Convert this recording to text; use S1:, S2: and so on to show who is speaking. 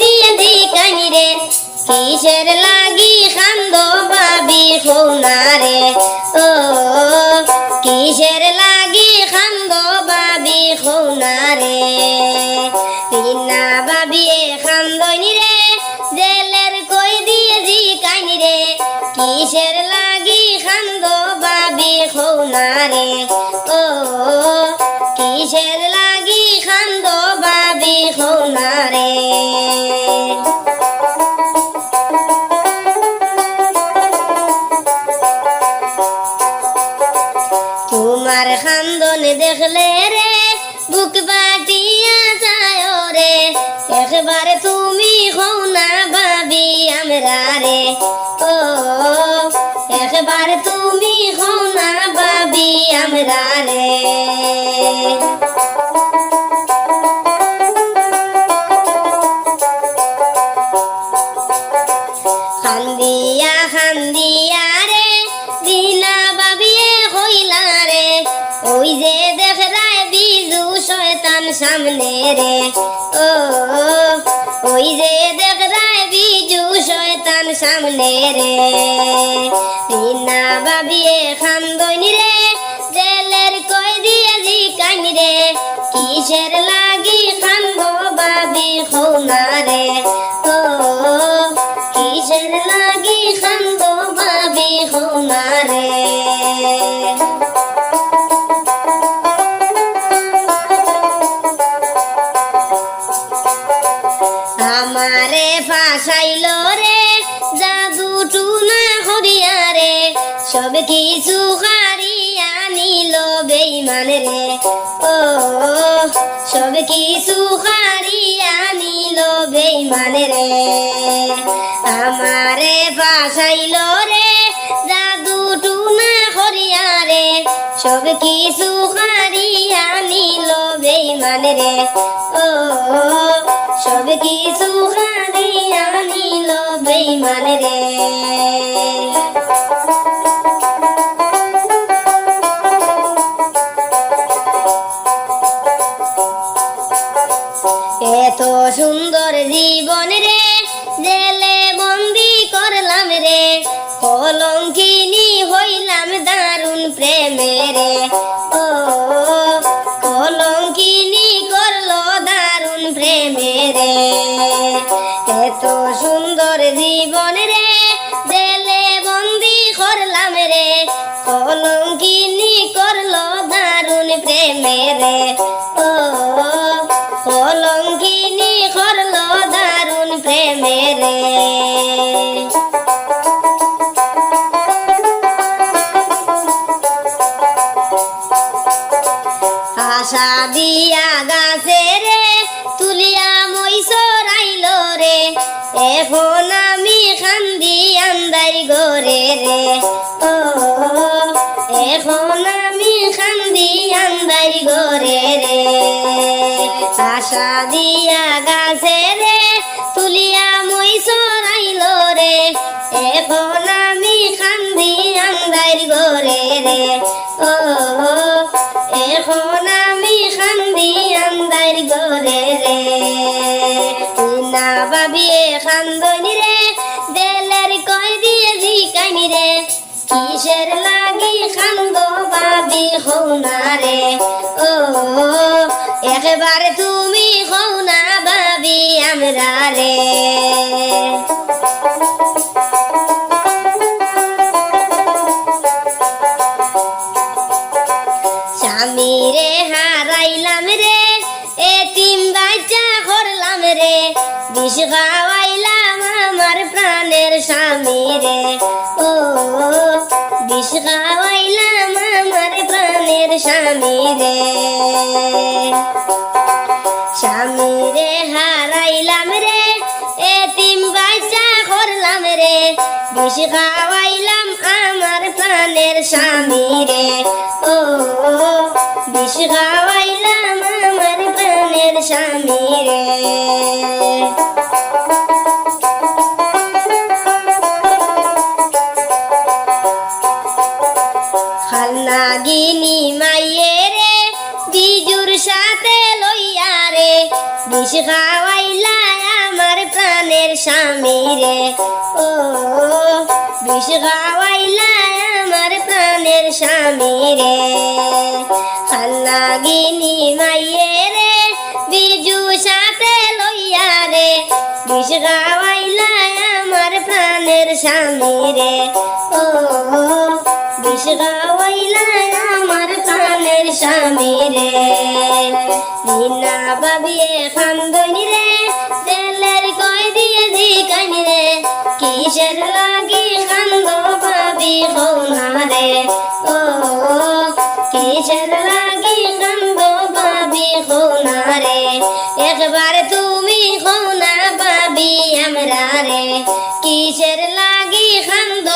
S1: দিয়ে দি কিসের লাগি খান্দ ভাবি খোনা ও কিসের লাগি খান্দ ভাবি খোনা খান্দ ভাবি খোনা রে ও, কিসের লাগি খান্দ ভাবি খোনা রে তোমার খান্দন দেখলে রে, বুক বাটিয়া যায় রে একবার তুমি হও না ভাবি আমরা রে। একবার তুমি হও না ভাবি আমরা রে। খান্দিয়া খান্দিয়া রে দিনা বাবিয়ে হইলা রে। ওই যে দেখরায় বিজু শয়তান সামনে রে। ও, ওই যে দেখরায় বিজু শয়তান সামনে রে। দিনা বাবিয়ে খান্দনি রে। জেলের কই দিয়ে জি কানি রে। কিসের লাগি খান্দ বাবি খোনা রে? ও কিসের লাগি হোমারে আমারে ফাঁসাইল রে? জাদু হরিয়া রে, সব কিছু হারিয়া নিল বেইমান রে। ও, সব কিছু হারিয়া নিল বেইমান রে। আমারে ফাঁসাইল রে জাদু টুনা হরিয়া রে। সব কিছু হারিয়া নিল বেইমান রে। ও, সব কিছু হারিয়া নিল বেইমান রে। জীবন রে, জেলে বন্দি করলাম রে। কলঙ্কিনী হইলাম দারুণ প্রেমে রে। ও, কলঙ্কিনী করল দারুণ প্রেমে রে। এত সুন্দর জীবন রে, জেলে বন্দি করলাম রে। কলঙ্কিনী করল দারুণ প্রেমে রে। ও, কলঙ্কিনী করল প্রেমে রে আশা দিয়া গাছে রে, তুলিয়া মই সরাইল রে। এখন আমি খান্দি আন্দাই গরে রে। ও, এখন আমি খান্দি আন্দাই গরে রে। আশা দিয়া গাছে রে, তুলিয়া মই সরাইল রে। এখন আমি খান্দি আন্দাই গরে রে। ও, এখন আমি খান্দি আন্দার গরে রে। না বাবিয়ে খান্দনি রে, দেলের কয় দিয়ে জিকানি রে। কিসের লাগি খান্দ বাবি হও না রে। ও একবার তুমি হও না বাবি আমরা রে। স্বামী রে হারাইলাম রে করলাম রে। আমার প্রাণের স্বামী রে। ও, বিষ খাওয়াইলাম প্রাণের স্বামী রে স্বামী রে হারাইলাম রে, এতিম বাচ্চা করলাম রে। বিষ খাওয়াইলাম আমার প্রাণের স্বামী রে ও, বিষ খাওয়াইলাম আমার প্রাণের স্বামী রে খাওয়াইলা আমার প্রাণের স্বামী রে। ও, বিষ খাওয়াইলা আমার প্রাণের স্বামী রে। খান্নাগিনী মাইয়ে রে, বিজু সাথে লইয়া রে। বিষ খাওয়াইলা আমার প্রাণের স্বামী রে। ও বিষ আমার প্রাণের স্বামী রে। দিনা বাবিয়ে খান্দনি রে জেলের কই দিয়ে দিকানি রে। কিসের লাগি খান্দ বাবি হোনা রে। ও, কিসের লাগি খান্দ বাবি হোনা রে। একবার তুমি হোনা বাবি আমরা রে। কিসের লাগি খান্দ